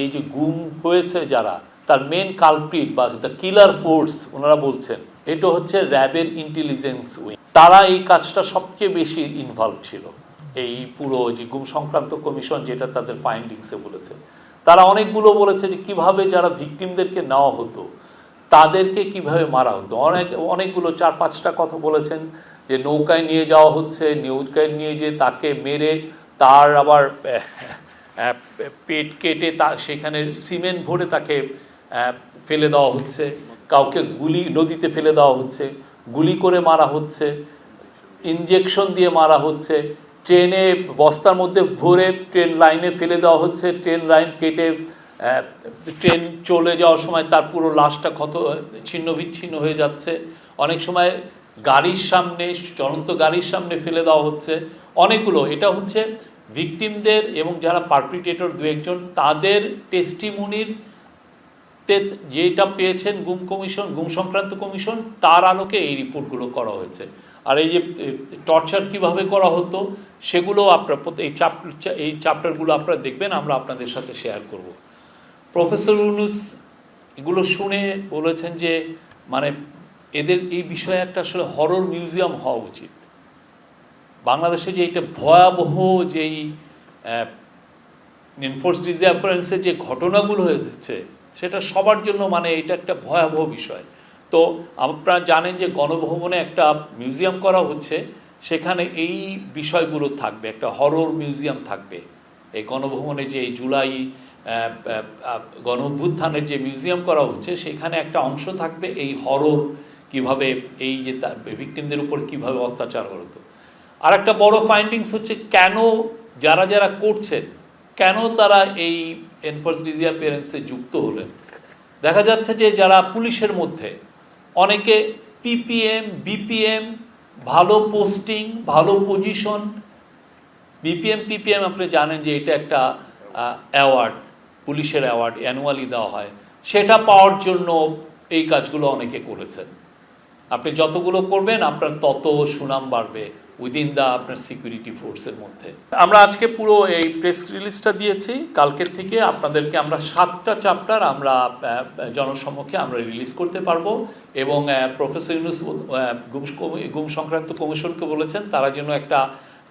যে যে গুম হয়েছে যারা, তার মেন কালপ্রিট বা দ্য কিলার ফোর্স ওনারা বলছেন, এটা হচ্ছে র্যাবের ইন্টেলিজেন্স উইং তারা এই কাজটা সবচেয়ে বেশি ইনভলভ ছিল। এই পুরো যে গুম সংক্রান্ত কমিশন যেটা তাদের ফাইন্ডিংসে বলেছে। তারা অনেকগুলো বলেছে যে কীভাবে যারা ভিকটিমদেরকে নেওয়া হতো, তাদেরকে কীভাবে মারা হতো। অনেক, অনেকগুলো চার পাঁচটা কথা বলেছেন যে নৌকায় নিয়ে যাওয়া হচ্ছে নৌকায় নিয়ে যে তাকে মেরে, তার আবার পেট কেটে তা সেখানে সিমেন্ট ভরে তাকে ফেলে দেওয়া হচ্ছে। কাউকে গুলি নদীতে ফেলে দেওয়া হচ্ছে। গুলি করে মারা হচ্ছে। ইঞ্জেকশন দিয়ে মারা হচ্ছে। ট্রেনে, বস্তার মধ্যে ভরে ট্রেন লাইনে ফেলে দেওয়া হচ্ছে। ট্রেন লাইন কেটে ট্রেন চলে যাওয়ার সময় তার পুরো লাশটা ক্ষত, ছিন্ন বিচ্ছিন্ন হয়ে যাচ্ছে। অনেক সময় গাড়ির সামনে, চলন্ত গাড়ির সামনে ফেলে দেওয়া হচ্ছে। অনেকগুলো, এটা হচ্ছে ভিকটিমদের এবং যারা পারপিটেটর দু একজন, তাদের টেস্টিমনির তে যেটা পেয়েছেন গুম কমিশন গুম সংক্রান্ত কমিশন তার আলোকে এই রিপোর্টগুলো করা হয়েছে। আর এই যে টর্চার কীভাবে করা হতো, সেগুলো আপনার এই চ্যাপ্টার এই চ্যাপ্টারগুলো আপনারা দেখবেন, আমরা আপনাদের সাথে শেয়ার করব। প্রফেসর ইউনুস এগুলো শুনে বলেছেন যে মানে এদের এই বিষয়ে একটা আসলে হরর মিউজিয়াম হওয়া উচিত। বাংলাদেশে যে এটা ভয়াবহ যেই এনফোর্স ডিসঅ্যাপারেন্সের যে ঘটনাগুলো হয়েছে, সেটা সবার জন্য মানে এটা একটা ভয়াবহ বিষয়। তো আপনারা জানেন যে গণভবনে একটা মিউজিয়াম করা হচ্ছে, সেখানে এই বিষয়গুলো থাকবে, একটা হরর মিউজিয়াম থাকবে। এই গণভবনে যে এই জুলাই গণ অভ্যুত্থানের যে মিউজিয়াম করা হচ্ছে, সেখানে একটা অংশ থাকবে এই হরর কীভাবে এই যে ভিকটিমদের উপর কীভাবে অত্যাচার হতো আর একটা বড় ফাইন্ডিংস হচ্ছে কেন যারা যারা করছেন কেন তারা এই এনফোর্স ডিসঅ্যাপিয়ারেন্সে যুক্ত হলেন? দেখা যাচ্ছে যে যারা পুলিশের মধ্যে, অনেকে পিপিএম বিপিএম ভালো পোস্টিং ভালো পজিশন বিপিএম পিপিএম আপনি জানেন যে এটা একটা অ্যাওয়ার্ড পুলিশের অ্যাওয়ার্ড অ্যানুয়ালি দেওয়া হয়। সেটা পাওয়ার জন্য এই কাজগুলো অনেকে করেছেন। আপনি যতগুলো করবেন, আপনার তত সুনাম বাড়বে। উইদিন দ্য আপনার সিকিউরিটি ফোর্সের মধ্যে। আমরা আজকে পুরো এই প্রেস রিলিজটা দিয়েছি। কালকের থেকে আপনাদেরকে আমরা সাতটা চ্যাপ্টার আমরা জনসম্মুখে আমরা রিলিজ করতে পারব এবং প্রফেসর ইউনুস গুম সংক্রান্ত কমিশনকে বলেছেন, তারা যেন একটা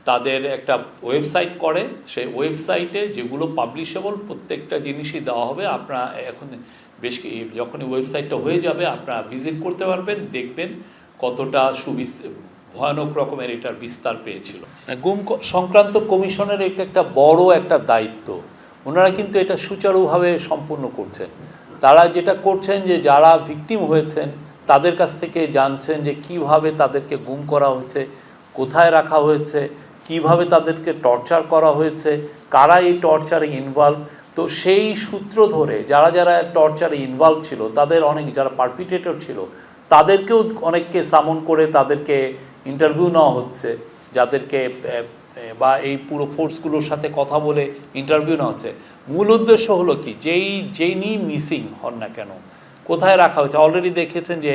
তাদের একটা ওয়েবসাইট করে। সেই ওয়েবসাইটে যেগুলো পাবলিশেবল প্রত্যেকটা জিনিসই দেওয়া হবে। আপনারা এখন বেশ যখনই ওয়েবসাইটটা হয়ে যাবে, আপনারা ভিজিট করতে পারবেন, দেখবেন কতটা সুবিস ভয়ানক রকমের এটার বিস্তার পেয়েছিল। গুম সংক্রান্ত কমিশনের এটা একটা বড় একটা দায়িত্ব। ওনারা কিন্তু এটা সুচারুভাবে সম্পূর্ণ করছেন। তারা যেটা করছেন যে যারা ভিকটিম হয়েছেন, তাদের কাছ থেকে জানছেন যে কীভাবে তাদেরকে গুম করা হয়েছে, কোথায় রাখা হয়েছে, কীভাবে তাদেরকে টর্চার করা হয়েছে, কারা এই টর্চারে ইনভলভ তো সেই সূত্র ধরে যারা যারা টর্চারে ইনভলভ ছিল, তাদের অনেক, যারা পারপিটেটর ছিল, তাদেরকেও অনেককে সামন করে তাদেরকে ইন্টারভিউ নেওয়া হচ্ছে, যাদেরকে বা এই পুরো ফোর্সগুলোর সাথে কথা বলে ইন্টারভিউ নেওয়া হচ্ছে। মূল উদ্দেশ্য হলো কি? যেই যেই মিসিং হন না কেন, কোথায় রাখা হয়েছে? অলরেডি দেখেছেন যে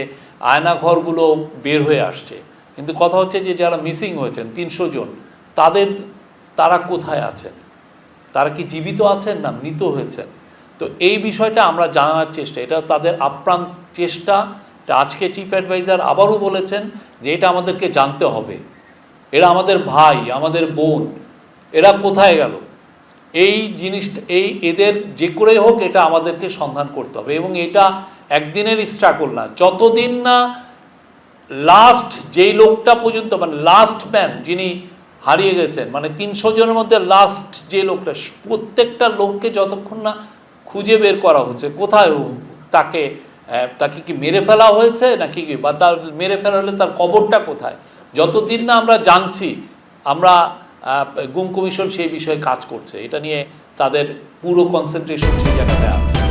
আয়না ঘরগুলো বের হয়ে আসছে। কিন্তু কথা হচ্ছে যে যারা মিসিং হয়েছেন, তিনশো জন, তাদের, তারা কোথায় আছেন? তারা কি জীবিত আছেন না মৃত হয়েছেন? তো এই বিষয়টা আমরা জানার চেষ্টা, এটা তাদের আপ্রাণ চেষ্টা আজকে চিফ অ্যাডভাইজার আবারও বলেছেন যে এটা আমাদেরকে জানতে হবে। এরা আমাদের ভাই, আমাদের বোন, এরা কোথায় গেল? এই জিনিসটা, এই এদের যে করে হোক এটা আমাদেরকে সন্ধান করতে হবে এবং এটা একদিনের স্ট্রাগল না, যতদিন না লাস্ট যেই লোকটা পর্যন্ত মানে লাস্ট ম্যান যিনি হারিয়ে গেছেন মানে তিনশো জনের মধ্যে লাস্ট যে লোকটা, প্রত্যেকটা লোককে যতক্ষণ না খুঁজে বের করা হচ্ছে, কোথায় তাকে তাকে কি মেরে ফেলা হয়েছে নাকি কি? বা তার মেরে ফেলা হলে তার কবরটা কোথায়? যতদিন না আমরা জানছি, আমরা গুম কমিশন সেই বিষয়ে কাজ করছে। এটা নিয়ে তাদের পুরো কনসেন্ট্রেশন সেই জায়গাটায় আছে।